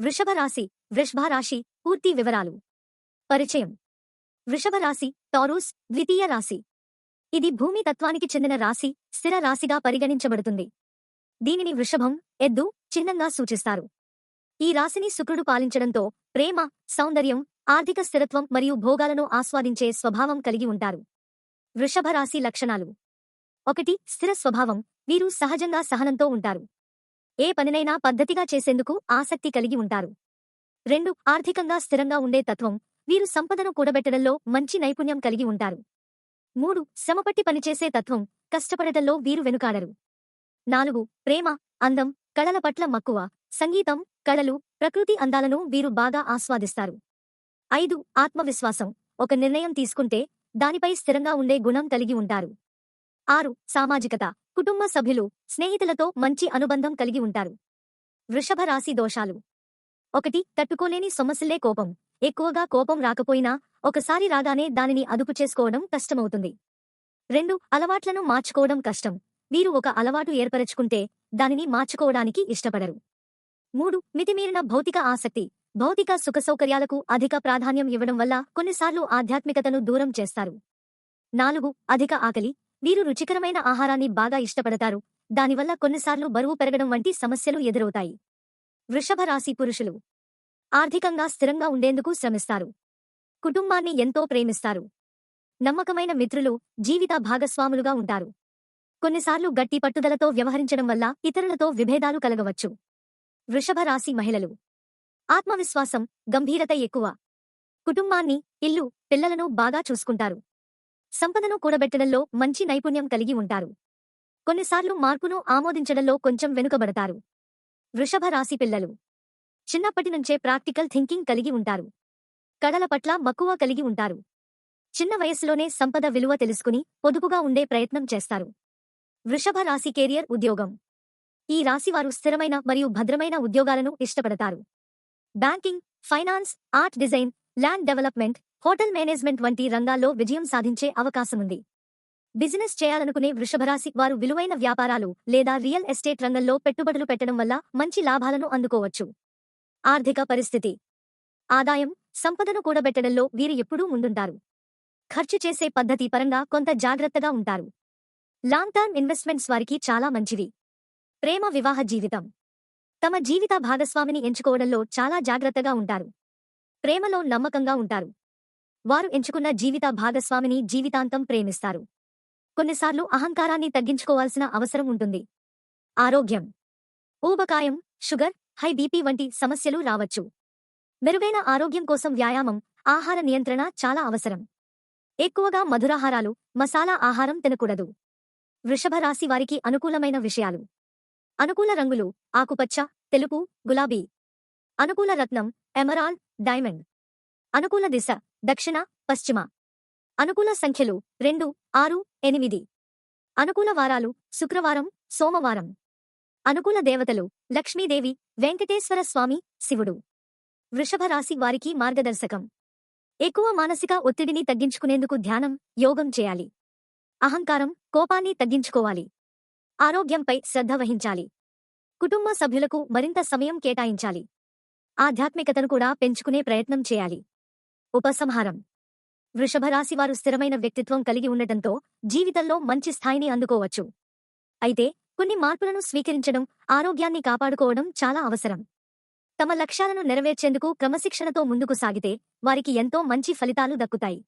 వృషభరాశి వృషభరాశి వృషభ రాశి పూర్తి వివరాలు. పరిచయం. వృషభరాశి టారూస్ ద్వితీయ రాశి. ఇది భూమి తత్వానికి చెందిన రాశి స్థిర రాశిగా పరిగణించబడుతుంది. దీనిని వృషభం ఎద్దు చిహ్నంగా సూచిస్తారు. ఈ రాశిని శుక్రుడు పాలించడంతో ప్రేమ సౌందర్యం ఆర్థిక స్థిరత్వం మరియు భోగాలను ఆస్వాదించే స్వభావం కలిగి ఉంటారు. వృషభ రాశి లక్షణాలు. ఒకటి స్థిర స్వభావం. వీరు సహజంగా సహనంతో ఉంటారు. ఏ పనినైనా పద్ధతిగా చేసేందుకు ఆసక్తి కలిగి ఉంటారు. రెండు ఆర్థికంగా స్థిరంగా ఉండే తత్వం వీరు సంపదను కూడబెట్టడంలో మంచి నైపుణ్యం కలిగి ఉంటారు. మూడు శ్రమపట్టి పనిచేసే తత్వం కష్టపడటంలో వీరు వెనుకాడరు. నాలుగు ప్రేమ అందం కళల పట్ల మక్కువ సంగీతం కళలు ప్రకృతి అందాలను వీరు బాగా ఆస్వాదిస్తారు. ఐదు ఆత్మవిశ్వాసం ఒక నిర్ణయం తీసుకుంటే దానిపై స్థిరంగా ఉండే గుణం కలిగి ఉంటారు. ఆరు సామాజికత కుటుంబ సభ్యులు స్నేహితులతో మంచి అనుబంధం కలిగి ఉంటారు. వృషభ రాశి దోషాలు. ఒకటి తట్టుకోలేని సమస్యలే కోపం. ఎక్కువగా కోపం రాకపోయినా ఒకసారి రాగానే దానిని అదుపు చేసుకోవడం కష్టమవుతుంది. రెండు అలవాట్లను మార్చుకోవడం కష్టం. వీరు ఒక అలవాటు ఏర్పరచుకుంటే దానిని మార్చుకోవడానికి ఇష్టపడరు. మూడు మితిమీరిన భౌతిక ఆసక్తి. భౌతిక సుఖసౌకర్యాలకు అధిక ప్రాధాన్యం ఇవ్వడం వల్ల కొన్నిసార్లు ఆధ్యాత్మికతను దూరం చేస్తారు. నాలుగు అధిక ఆకలి. వీరు రుచికరమైన ఆహారాన్ని బాగా ఇష్టపడతారు. దానివల్ల కొన్నిసార్లు బరువు పెరగడం వంటి సమస్యలు ఎదురవుతాయి. వృషభ రాశి పురుషులు. ఆర్థికంగా స్థిరంగా ఉండేందుకు శ్రమిస్తారు. కుటుంబాన్ని ఎంతో ప్రేమిస్తారు. నమ్మకమైన మిత్రులు జీవిత భాగస్వాములుగా ఉంటారు. కొన్నిసార్లు గట్టి పట్టుదలతో వ్యవహరించడం వల్ల ఇతరులతో విభేదాలు కలగవచ్చు. వృషభ రాశి మహిళలు. ఆత్మవిశ్వాసం గంభీరత ఎక్కువ. కుటుంబాన్ని ఇల్లు పిల్లలను బాగా చూసుకుంటారు. సంపదను కూడబెట్టడంలో మంచి నైపుణ్యం కలిగి ఉంటారు. కొన్నిసార్లు మార్పును ఆమోదించడంలో కొంచెం వెనుకబడతారు. వృషభ రాశి పిల్లలు. చిన్నప్పటి నుంచే ప్రాక్టికల్ థింకింగ్ కలిగి ఉంటారు. కళల పట్ల మక్కువ కలిగి ఉంటారు. చిన్న వయస్సులోనే సంపద విలువ తెలుసుకుని పొదుపుగా ఉండే ప్రయత్నం చేస్తారు. వృషభ రాశి కెరియర్ ఉద్యోగం. ఈ రాశివారు స్థిరమైన మరియు భద్రమైన ఉద్యోగాలను ఇష్టపడతారు. Banking finance art design land development hotel management వంటి రంగాల్లో విజయం సాధించే అవకాశముంది. బిజినెస్ చేయాలనుకునే వృషభరాశి వారు విలువైన వ్యాపారాలు లేదా రియల్ ఎస్టేట్ రంగంలో పెట్టుబడులు పెట్టడం వల్ల మంచి లాభాలను అందుకోవచ్చు. ఆర్థిక పరిస్థితి. ఆదాయం సంపదను కూడబెట్టడంలో వీరు ఎప్పుడూ ముందుంటారు. ఖర్చు చేసే పద్ధతి పరంగా కొంత జాగ్రత్తగా ఉంటారు. లాంగ్ టర్మ్ ఇన్వెస్ట్మెంట్స్ వారికి చాలా మంచివి. ప్రేమ వివాహ జీవితం. తమ జీవిత భాగస్వామిని ఎంచుకోవడంలో చాలా జాగ్రత్తగా ఉంటారు. ప్రేమలో నమ్మకంగా ఉంటారు. వారు ఎంచుకున్న జీవిత భాగస్వామిని జీవితాంతం ప్రేమిస్తారు. కొన్నిసార్లు అహంకారాన్ని తగ్గించుకోవాల్సిన అవసరం ఉంటుంది. ఆరోగ్యం. ఊబకాయం షుగర్ హై బీపీ వంటి సమస్యలు రావచ్చు. మెరుగైన ఆరోగ్యం కోసం వ్యాయామం ఆహార నియంత్రణ చాలా అవసరం. ఎక్కువగా మధురాహారాలు మసాలా ఆహారం తినకూడదు. వృషభ రాశి వారికి అనుకూలమైన విషయాలు. అనుకూల రంగులు ఆకుపచ్చ తెలుపు గులాబీ. అనుకూల రత్నం ఎమరాల్డ్ డైమండ్. అనుకూల దిశ దక్షిణ పశ్చిమ. అనుకూల సంఖ్యలు రెండు ఆరు ఎనిమిది. అనుకూల వారాలు శుక్రవారం సోమవారం. అనుకూల దేవతలు లక్ష్మీదేవి వెంకటేశ్వర స్వామి శివుడు. వృషభ రాశి వారికి మార్గదర్శకం. ఎక్కువ మానసిక ఒత్తిడిని తగ్గించుకునేందుకు ధ్యానం యోగం చేయాలి. అహంకారం కోపాన్ని తగ్గించుకోవాలి. ఆరోగ్యంపై శ్రద్ధ వహించాలి. కుటుంబ సభ్యులకు మరింత సమయం కేటాయించాలి. ఆధ్యాత్మికతను కూడా పెంచుకునే ప్రయత్నం చేయాలి. ఉపసంహారం. వృషభ రాశివారు స్థిరమైన వ్యక్తిత్వం కలిగి ఉండటంతో జీవితంలో మంచి స్థాయిని అందుకోవచ్చు. అయితే కొన్ని మార్పులను స్వీకరించడం ఆరోగ్యాన్ని కాపాడుకోవడం చాలా అవసరం. తమ లక్ష్యాలను నెరవేర్చేందుకు క్రమశిక్షణతో ముందుకు సాగితే వారికి ఎంతో మంచి ఫలితాలు దక్కుతాయి.